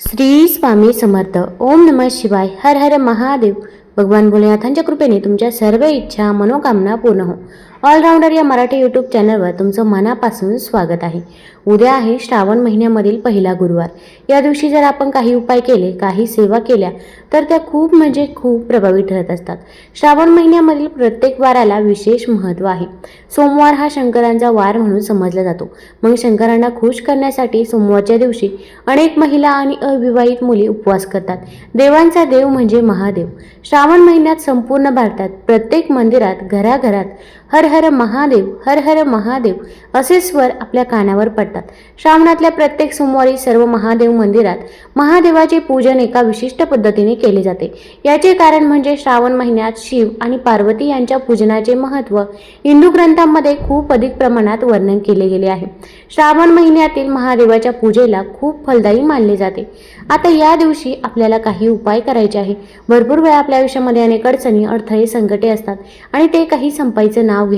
श्री स्वामी समर्थ. ओम नमः शिवाय. हर हर महादेव. भगवान भोलेनाथांच्या कृपेने तुमच्या सर्व इच्छा मनोकामना पूर्ण हो. ऑलराऊंडर या मराठी यूट्यूब चॅनलवर तुमचं मनापासून स्वागत आहे. उद्या आहे श्रावण महिन्यामधील पहिला गुरुवार. या दिवशी जर आपण काही उपाय केले काही सेवा केल्या तर त्या खूप म्हणजे खूप प्रभावी ठरत असतात. श्रावण महिन्यामधील प्रत्येक वाराला विशेष महत्त्व आहे. सोमवार हा शंकरांचा वार म्हणून समजला जातो. मग शंकरांना खुश करण्यासाठी सोमवारच्या दिवशी अनेक महिला आणि अविवाहित मुली उपवास करतात. देवांचा देव म्हणजे महादेव. श्रावण महिन्यात संपूर्ण भारतात प्रत्येक मंदिरात घराघरात हर हर महादेव हर हर महादेव असे स्वर आपल्या कानावर पडतात. श्रावणातल्या प्रत्येक सोमवारी सर्व महादेव मंदिरात महादेवाचे पूजन एका विशिष्ट पद्धतीने केले जाते. याचे कारण म्हणजे श्रावण महिन्यात शिव आणि पार्वती यांच्या पूजनाचे महत्त्व हिंदू ग्रंथांमध्ये खूप अधिक प्रमाणात वर्णन केले गेले आहे. श्रावण महिन्यातील महादेवाच्या पूजेला खूप फलदायी मानले जाते. आता या दिवशी आपल्याला काही उपाय करायचे आहे. भरपूर वेळा आपल्या आयुष्यामध्ये अनेक अडचणी अडथळे संकटे असतात आणि ते काही संपायचं नाव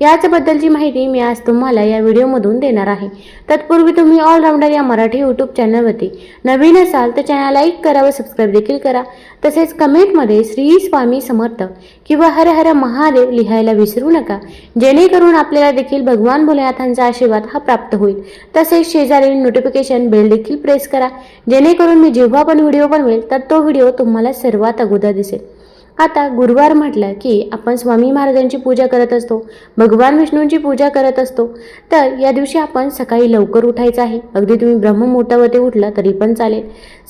याचबद्दलची माहिती मी आज तुम्हाला या व्हिडिओमधून देणार आहे. तत्पूर्वी तुम्ही ऑलराऊंडर या मराठी यूट्यूब चॅनलवरती नवीन असाल तर चॅनल लाईक करा व सबस्क्राईब देखील करा. तसेच कमेंटमध्ये श्री स्वामी समर्थ किंवा हर हर महादेव लिहायला विसरू नका. जेणेकरून आपल्याला देखील भगवान भोलेनाथांचा आशीर्वाद हा प्राप्त होईल. तसेच शेजारील नोटिफिकेशन बेल देखील प्रेस करा. जेणेकरून मी जेव्हा पण व्हिडिओ बनवेल तर तो व्हिडिओ तुम्हाला सर्वात अगोदर दिसेल. आता गुरुवार म्हटलं की आपण स्वामी महाराजांची पूजा करत असतो भगवान विष्णूंची पूजा करत असतो. तर या दिवशी आपण सकाळी लवकर उठायचं आहे. अगदी तुम्ही ब्रह्ममुहूर्तावरती उठला तरी पण चालेल.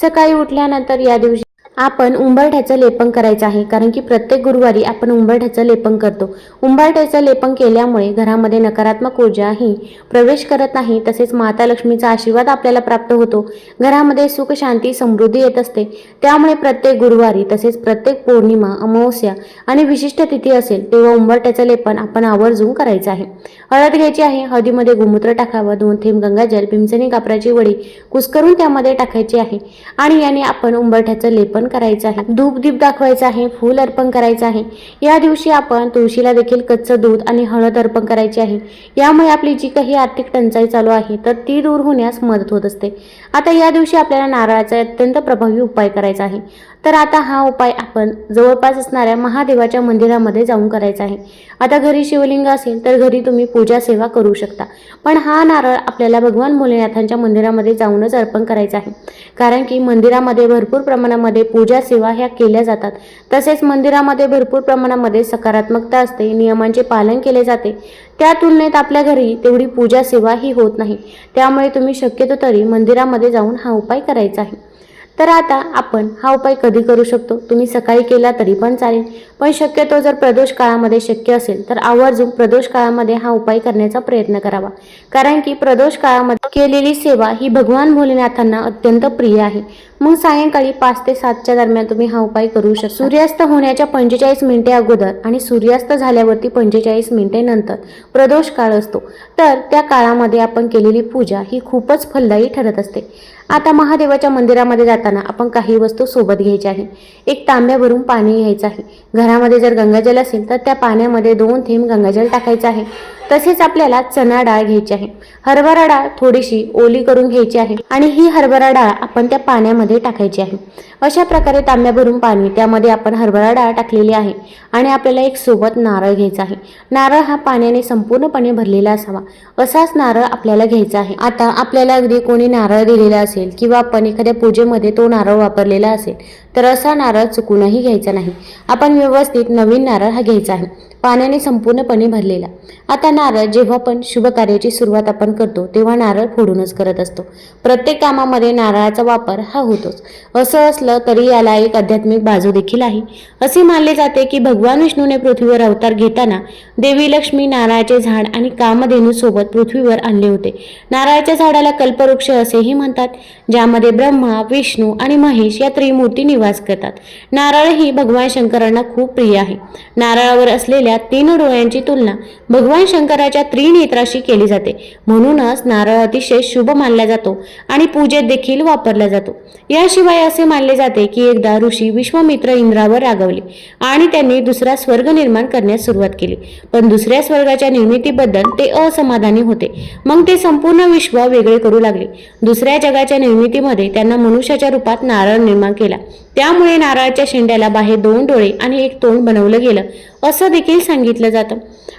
सकाळी उठल्यानंतर या दिवशी आपण उंबरठ्याचं लेपन करायचं आहे कारण की प्रत्येक गुरुवारी आपण उंबरठ्याचं लेपन करतो. उंबरठ्याचं लेपन केल्यामुळे घरामध्ये नकारात्मक ऊर्जा ही प्रवेश करत नाही तसेच माता लक्ष्मीचा आशीर्वाद आपल्याला प्राप्त होतो. घरामध्ये सुख शांती समृद्धी येत असते. त्यामुळे प्रत्येक गुरुवारी तसेच प्रत्येक पौर्णिमा अमावस्या आणि विशिष्ट तिथी असेल तेव्हा उंबरठ्याचं लेपन आपण आवर्जून करायचं आहे. हळद घ्यायची आहे. हळदीमध्ये गोमूत्र टाकावं. दोन थेंब गंगाजल भीमसेनी कापराची वडी कुस्करून त्यामध्ये टाकायची आहे. आणि याने आपण उंबरठ्याचं लेपन करायचं आहे. धूप दीप दाखवायचं आहे. फूल अर्पण करायचं आहे. या दिवशी आपण तुळशीला देखील कच्चं दूध आणि हळद अर्पण करायची आहे. यामुळे आपली जी काही आर्थिक टंचाई चालू आहे तर ती दूर होण्यास मदत होत असते. आता या दिवशी आपल्याला नारळाचा अत्यंत प्रभावी उपाय करायचा आहे. तर आता हा उपाय आपण जवळपास असणाऱ्या महादेवाच्या मंदिरामध्ये जाऊन करायचा आहे. आता घरी शिवलिंग असेल तर घरी तुम्ही पूजा सेवा करू शकता. पण हा नारळ आपल्याला भगवान भोलेनाथांच्या मंदिरामध्ये जाऊनच अर्पण करायचा आहे. कारण की मंदिरामध्ये भरपूर प्रमाणामध्ये पूजा सेवा ह्या केल्या जातात. तसेच मंदिरामध्ये भरपूर प्रमाणामध्ये सकारात्मकता असते नियमांचे पालन केले जाते. त्या तुलनेत आपल्या घरी तेवढी पूजा सेवा ही होत नाही. त्यामुळे तुम्ही शक्यतो तरी मंदिरामध्ये जाऊन हा उपाय करायचा आहे. तर आता आपण हा उपाय कधी करू शकतो? तुम्ही सकाळी केला तरी पण चालेल. पण शक्यतो जर प्रदोष काळामध्ये शक्य असेल तर आवर्जून प्रदोष काळामध्ये हा उपाय करण्याचा प्रयत्न करावा. कारण की प्रदोष काळामध्ये केलेली सेवा ही भगवान भोलेनाथांना अत्यंत प्रिय आहे. मग सायंकाळी पाच ते सातच्या दरम्यान तुम्ही हा उपाय करू शकता. सूर्यास्त होण्याच्या पंचेचाळीस मिनिटे अगोदर आणि सूर्यास्त झाल्यावरती पंचेचाळीस मिनिटे नंतर. प्रदोष काळ असतो. तर त्या काळामध्ये आपण केलेली पूजा ही खूपच फलदायी ठरत असते. आता महादेवाच्या मंदिरामध्ये जाताना आपण काही वस्तू सोबत घ्यायच्या आहे. एक तांब्या भरून पाणी घ्यायचं आहे. घरामध्ये जर गंगाजल असेल तर त्या पाण्यामध्ये दोन थेंब गंगाजल टाकायचं आहे. तसेच आपल्याला चणा डाळ घ्यायची आहे. हरभरा डाळ थोडीशी ओली करून घ्यायची आहे आणि ही हरभरा डाळ आपण त्या पाण्यामध्ये टाकायची आहे. अशा प्रकारे तांब्या भरून पाणी त्यामध्ये आपण हरभरा डाळ टाकलेली आहे आणि आपल्याला एक सोबत नारळ घ्यायचा आहे. नारळ हा पाण्याने संपूर्णपणे भरलेला असावा. असाच नारळ आपल्याला घ्यायचा आहे. आता आपल्याला अगदी कोणी नारळ दिलेला असेल किंवा आपण एखाद्या पूजेमध्ये तो नारळ वापरलेला असेल तर असा नारळ चुकूनही घ्यायचा नाही. आपण व्यवस्थित नवीन नारळ हा घ्यायचा आहे. पाण्याने संपूर्णपणे भरलेला. आता नारळ जेव्हा पण शुभ कार्याची सुरुवात आपण करतो तेव्हा नारळ फोडूनच करत असतो. प्रत्येक कामामध्ये नारळाचा वापर हा होतोच. असं असलं तरी याला एक आध्यात्मिक बाजू देखील आहे. असे मानले जाते की भगवान विष्णूने पृथ्वीवर अवतार घेताना देवी लक्ष्मी नारळाचे झाड आणि कामधेनूसोबत पृथ्वीवर आणले होते. नारळाच्या झाडाला कल्पवृक्ष असेही म्हणतात ज्यामध्ये ब्रह्मा विष्णू आणि महेश या त्रिमूर्ती निवास करतात. नारळ ही भगवान शंकरांना खूप प्रिय आहे. नारळावर असलेल्या असलेल्या तीन डोळ्यांची तुलना भगवान शंकराच्या त्रिनेत्राशी केली जाते. म्हणूनच नारळ अतिशय शुभ मानला जातो आणि पूजेत देखील वापरला जातो. याशिवाय असे मानले जाते की एकदा ऋषी विश्वमित्र इंद्रावर रागवले आणि त्यांनी दुसरा स्वर्ग निर्माण करण्यास सुरुवात केली. पण दुसऱ्या स्वर्गाच्या निर्मितीबद्दल ते असमाधानी होते. मग ते संपूर्ण विश्व वेगळे करू लागले. दुसऱ्या जगाच्या निर्मितीमध्ये त्यांना मनुष्याच्या रूपात नारळ निर्माण केला. त्यामुळे नारळाच्या शेंड्याला बाहेर दोन डोळे आणि एक तोंड बनवलं गेलं. असं देखील सांगितलं जातं.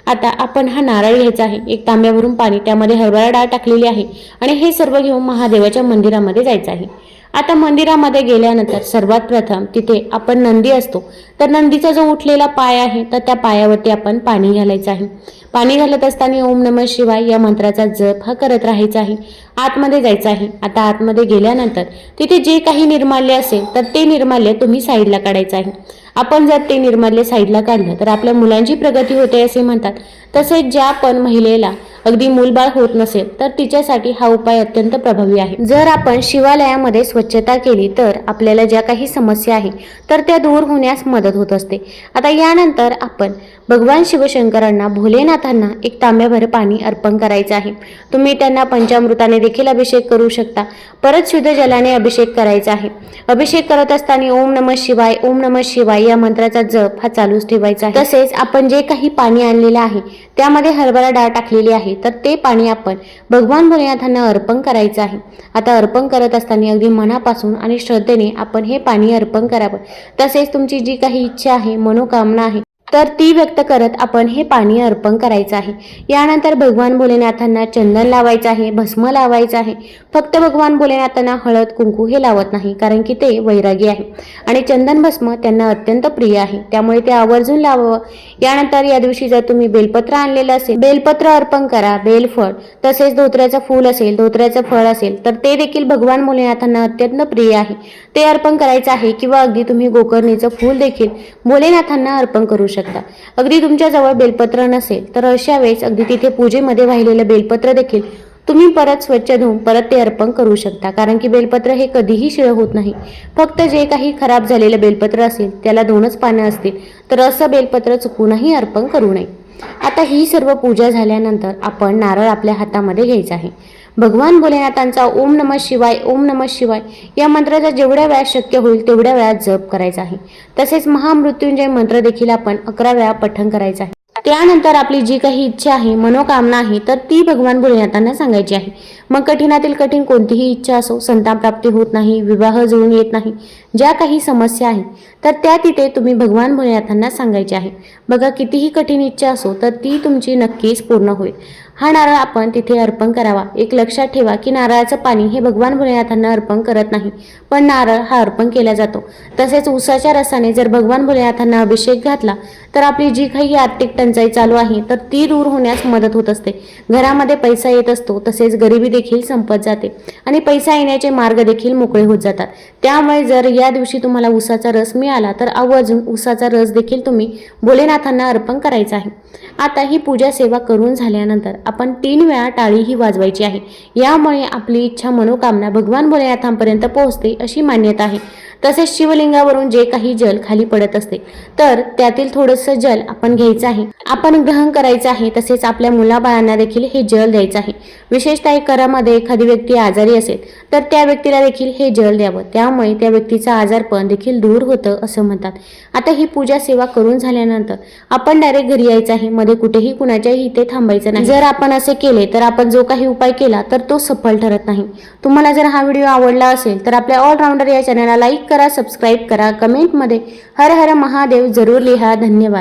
आता आपण हा नारळ घ्यायचा आहे. एक तांब्यावरून पाणी त्यामध्ये हरभरा डाळ टाकलेली आहे आणि हे सर्व घेऊन महादेवाच्या मंदिरामध्ये जायचं आहे. आता मंदिरामध्ये गेल्यानंतर सर्वात प्रथम तिथे आपण नंदी असतो. तर नंदीचा जो उठलेला पाय आहे तर त्या पायावरती आपण पाणी घालायचं आहे. पाणी घालत असताना ओम नम शिवाय या मंत्राचा जप हा करत राहायचा आहे. आतमध्ये जायचं आहे. आता आतमध्ये गेल्यानंतर तिथे जे काही निर्माल्य असेल तर ते निर्माल्य तुम्ही साईडला काढायचं आहे. आपण जर ते निर्माल्य साईडला काढलं तर आपल्या मुलांची प्रगती होते असे म्हणतात. तसेच ज्या पण महिलेला अगदी मूलबाळ होत नसेल तर तिच्यासाठी हा उपाय अत्यंत प्रभावी आहे. जर आपण शिवालयामध्ये स्वच्छता केली तर आपल्याला ज्या काही समस्या आहे तर त्या दूर होण्यास मदत होत असते. आता यानंतर आपण भगवान शिवशंकरांना भोलेनाथांना एक तांब्याभर पाणी अर्पण करायचं आहे. तुम्ही त्यांना पंचामृताने देखील अभिषेक करू शकता. परत शुद्ध जलाने अभिषेक करायचा आहे. अभिषेक करत असताना ओम नम शिवाय ओम नम शिवाय या मंत्राचा जप हा चालूच ठेवायचा आहे. तसेच आपण जे काही पाणी आणलेलं आहे त्यामध्ये हरभरा डाळ टाकलेली आहे. तर ते पाणी आपण भगवान भोलेनाथांना अर्पण करायचं आहे. आता अर्पण करत असताना अगदी मनापासून आणि श्रद्धेने आपण हे पाणी अर्पण करावं. तसेच तुमची जी काही इच्छा आहे मनोकामना आहे तर ती व्यक्त करत आपण हे पाणी अर्पण करायचं आहे. यानंतर भगवान भोलेनाथांना चंदन लावायचं आहे भस्म लावायचं आहे. फक्त भगवान भोलेनाथांना हळद कुंकू हे लावत नाही कारण की ते वैरागी आहे. आणि चंदन भस्म त्यांना अत्यंत प्रिय आहे. त्यामुळे ते आवर्जून लावावं. यानंतर या दिवशी जर तुम्ही बेलपत्र आणलेलं असेल बेलपत्र अर्पण करा बेलफळ तसेच धोत्र्याचं फूल असेल धोत्र्याचं फळ असेल तर ते देखील भगवान भोलेनाथांना अत्यंत प्रिय आहे. ते अर्पण करायचं आहे किंवा अगदी तुम्ही गोकर्णीचं फूल देखील भोलेनाथांना अर्पण करू शकता. अगदी तुमच्याजवळ बेलपत्र नसेल तर अशा वेळेस अगदी तिथे पूजेमध्ये वाहिलेलं बेलपत्र देखील तुम्ही परत स्वच्छ धुवून परत ते अर्पण करू शकता. कारण की बेलपत्र हे कधीही शिळ होत नाही. फक्त जे काही खराब झालेलं बेलपत्र असेल त्याला दोनच पानं असतील तर असं बेलपत्र चुकूनही अर्पण करू नये. आता ही सर्व पूजा झाल्यानंतर आपण नारळ आपल्या हातामध्ये घ्यायचा आहे. भगवान भोलेनाथांचा ओम नम शिवाय ओम नम शिवाय या मंत्राचा जेवढ्या वेळा शक्य होईल तेवढ्या वेळा जप करायचा आहे. तसेच महामृत्युंजय मंत्र देखील आपण अकरा वेळा पठण करायचं आहे. त्यानंतर आपली जी काही इच्छा आहे मनोकामना आहे तर ती भगवान भोलेनाथांना सांगायची आहे. मग कठीणातील कठीण कोणतीही इच्छा असो संताप प्राप्ती होत नाही विवाह जुळून येत नाही ज्या काही समस्या आहे तर त्या तिथे तुम्ही भगवान भोलेनाथांना सांगायचे आहे. बघा कितीही कठीण इच्छा असो तर ती तुमची नक्कीच पूर्ण होईल. हा नारळ आपण तिथे अर्पण करावा. एक लक्षात ठेवा की नारळाचं पाणी हे भगवान भोलेनाथांना अर्पण करत नाही पण नारळ हा अर्पण केला जातो. तसेच उसाच्या रसाने जर भगवान भोलेनाथांना अभिषेक घातला तर आपली जी काही आर्थिक टंचाई चालू आहे तर ती दूर होण्यास मदत होत असते. घरामध्ये पैसा येत असतो तसेच गरिबी देखील संपत जाते आणि पैसा येण्याचे मार्ग देखील मोकळे होत जातात. त्यामुळे जर या दिवशी तुम्हाला उसाचा रस मिळाला तर आवर्जून उसाचा रस देखील तुम्ही भोलेनाथांना अर्पण करायचा आहे. आता ही पूजा सेवा करून झाल्यानंतर आपण तीन वेळा टाळी ही वाजवायची आहे. यामुळे आपली इच्छा मनोकामना भगवान भोलेनाथांपर्यंत पोहोचते अशी मान्यता आहे. तसेच शिवलिंगावरून जे काही जल खाली पडत असते तर त्यातील थोडंसं जल आपण घ्यायचं आहे. आपण ग्रहण करायचं आहे तसेच आपल्या मुलाबाळांना देखील हे जल द्यायचं आहे. विशेषतः करामध्ये एखादी व्यक्ती आजारी असेल तर त्या व्यक्तीला देखील हे जल द्यावं. त्यामुळे त्या व्यक्तीचा आजारपण देखील दूर होतं असं म्हणतात. आता ही पूजा सेवा करून झाल्यानंतर आपण डायरेक्ट घरी यायचं आहे. मध्ये कुठेही कुणाच्याही इथे थांबायचं नाही. जर आपण असे केले तर आपण जो काही उपाय केला तर तो सफल ठरत नाही. तुम्हाला जर हा व्हिडिओ आवडला असेल तर आपल्या ऑलराऊंडर या चॅनलला लाईक करा सबस्क्राईब करा. कमेंटमध्ये हर हर महादेव जरूर लिहा. धन्यवाद.